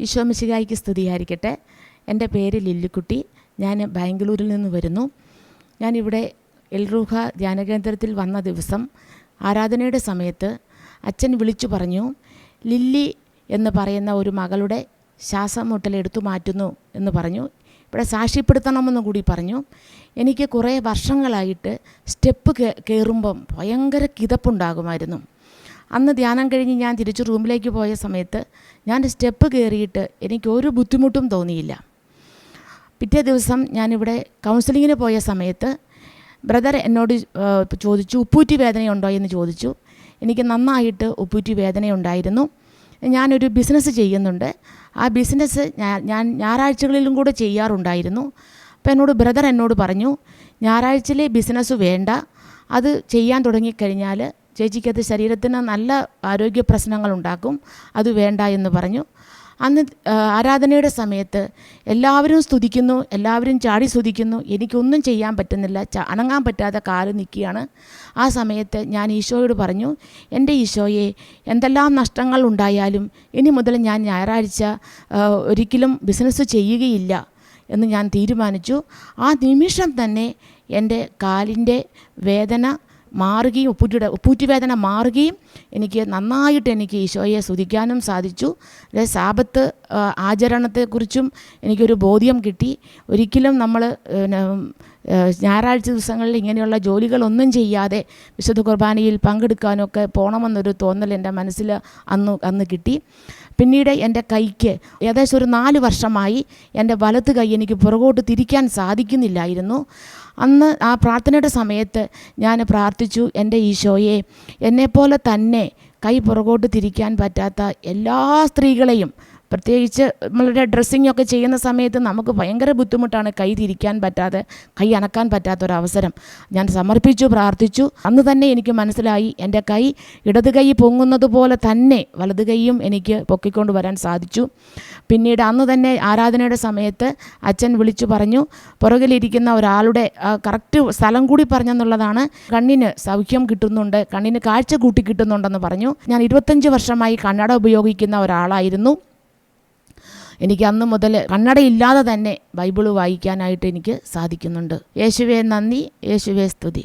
ഈശോ മിശിഹായ്ക്ക് സ്തുതിയായിരിക്കട്ടെ. എന്റെ പേര് ലില്ലിക്കുട്ടി. ഞാൻ ബാംഗ്ലൂരിൽ നിന്ന് വരുന്നു. ഞാനിവിടെ എൽറൂഹ ധ്യാനകേന്ദ്രത്തിൽ വന്ന ദിവസം ആരാധനയുടെ സമയത്ത് അച്ഛൻ വിളിച്ചു പറഞ്ഞു ലില്ലി എന്ന് പറയുന്ന ഒരു മകളുടെ ശ്വാസം എടുത്തു മാറ്റുന്നു എന്ന് പറഞ്ഞു. ഇവിടെ സാക്ഷ്യപ്പെടുത്തണമെന്ന് കൂടി പറഞ്ഞു. എനിക്ക് കുറേ വർഷങ്ങളായിട്ട് സ്റ്റെപ്പ് കയറുമ്പം ഭയങ്കര കിതപ്പുണ്ടാകുമായിരുന്നു. അന്ന് ധ്യാനം കഴിഞ്ഞ് ഞാൻ തിരിച്ച് റൂമിലേക്ക് പോയ സമയത്ത് ഞാൻ സ്റ്റെപ്പ് കയറിയിട്ട് എനിക്ക് ഒരു ബുദ്ധിമുട്ടും തോന്നിയില്ല. പിറ്റേ ദിവസം ഞാനിവിടെ കൗൺസിലിങ്ങിന് പോയ സമയത്ത് ബ്രദർ എന്നോട് ചോദിച്ചു ഉപ്പൂറ്റി വേദനയുണ്ടോ? എന്ന് ചോദിച്ചു. എനിക്ക് നന്നായിട്ട് ഉപ്പൂറ്റി വേദനയുണ്ടായിരുന്നു. ഞാനൊരു ബിസിനസ് ചെയ്യുന്നുണ്ട്. ആ ബിസിനസ് ഞാൻ ഞാൻ ഞായറാഴ്ചകളിലും കൂടെ ചെയ്യാറുണ്ടായിരുന്നു. അപ്പോൾ എന്നോട് ബ്രദർ എന്നോട് പറഞ്ഞു ഞായറാഴ്ചയിലെ ബിസിനസ് വേണ്ട. അത് ചെയ്യാൻ തുടങ്ങിക്കഴിഞ്ഞാൽ ചേച്ചിക്കത് ശരീരത്തിന് നല്ല ആരോഗ്യ പ്രശ്നങ്ങൾ ഉണ്ടാക്കും. അത് വേണ്ട എന്ന് പറഞ്ഞു. അന്ന് ആരാധനയുടെ സമയത്ത് എല്ലാവരും സ്തുതിക്കുന്നു എല്ലാവരും ചാടി സ്തുതിക്കുന്നു. എനിക്കൊന്നും ചെയ്യാൻ പറ്റുന്നില്ല. ച അനങ്ങാൻ പറ്റാതെ കാൽ നിൽക്കുകയാണ് ആ സമയത്ത് ഞാൻ ഈശോയോട് പറഞ്ഞു എന്റെ ഈശോയെ എന്തെല്ലാം നഷ്ടങ്ങൾ ഉണ്ടായാലും ഇനി മുതൽ ഞാൻ ഞായറാഴ്ച ഒരിക്കലും ബിസിനസ് ചെയ്യുകയില്ല എന്ന് ഞാൻ തീരുമാനിച്ചു. ആ നിമിഷം തന്നെ എന്റെ കാലിന്റെ വേദന മാറുകയും ഉപ്പൂറ്റിയുടെ ഉപ്പൂറ്റിവേദന മാറുകയും എനിക്ക് നന്നായിട്ട് എനിക്ക് ഈശോയെ സ്തുതിക്കാനും സാധിച്ചു. സാപത്ത് ആചരണത്തെക്കുറിച്ചും എനിക്കൊരു ബോധ്യം കിട്ടി. ഒരിക്കലും നമ്മൾ ഞായറാഴ്ച ദിവസങ്ങളിൽ ഇങ്ങനെയുള്ള ജോലികളൊന്നും ചെയ്യാതെ വിശുദ്ധ കുർബാനയിൽ പങ്കെടുക്കാനൊക്കെ പോകണമെന്നൊരു തോന്നൽ എന്റെ മനസ്സിൽ അന്ന് അന്ന് കിട്ടി. പിന്നീട് എന്റെ കൈക്ക് ഏകദേശം ഒരു നാല് വർഷമായി എന്റെ വലത്ത് കൈ എനിക്ക് പുറകോട്ട് തിരിക്കാൻ സാധിക്കുന്നില്ലായിരുന്നു. അന്ന് ആ പ്രാർത്ഥനയുടെ സമയത്ത് ഞാൻ പ്രാർത്ഥിച്ചു എന്റെ ഈശോയെ എന്നെപ്പോലെ തന്നെ കൈ പുറകോട്ട് തിരിക്കാൻ പറ്റാത്ത എല്ലാ സ്ത്രീകളെയും പ്രത്യേകിച്ച് നമ്മളുടെ ഡ്രസ്സിങ് ഒക്കെ ചെയ്യുന്ന സമയത്ത് നമുക്ക് ഭയങ്കര ബുദ്ധിമുട്ടാണ് കൈ തിരിക്കാൻ പറ്റാതെ കൈ അനക്കാൻ പറ്റാത്തൊരവസരം. ഞാൻ സമർപ്പിച്ചു പ്രാർത്ഥിച്ചു. അന്ന് തന്നെ എനിക്ക് മനസ്സിലായി എന്റെ കൈ ഇടത് കൈ പൊങ്ങുന്നത് പോലെ തന്നെ വലത് കൈയും എനിക്ക് പൊക്കിക്കൊണ്ട് വരാൻ സാധിച്ചു. പിന്നീട് അന്ന് തന്നെ ആരാധനയുടെ സമയത്ത് അച്ഛൻ വിളിച്ചു പറഞ്ഞു പുറകിലിരിക്കുന്ന ഒരാളുടെ കറക്റ്റ് സ്ഥലം കൂടി പറഞ്ഞെന്നുള്ളതാണ് കണ്ണിന് സൗഖ്യം കിട്ടുന്നുണ്ട് കണ്ണിന് കാഴ്ച കൂട്ടി കിട്ടുന്നുണ്ടെന്ന് പറഞ്ഞു. ഞാൻ ഇരുപത്തഞ്ച് വർഷമായി കണ്ണട ഉപയോഗിക്കുന്ന ഒരാളായിരുന്നു. എനിക്ക് അന്ന് മുതൽ കണ്ണടയില്ലാതെ തന്നെ ബൈബിൾ വായിക്കാനായിട്ട് എനിക്ക് സാധിക്കുന്നുണ്ട്. യേശുവെ നന്ദി യേശുവെ സ്തുതി.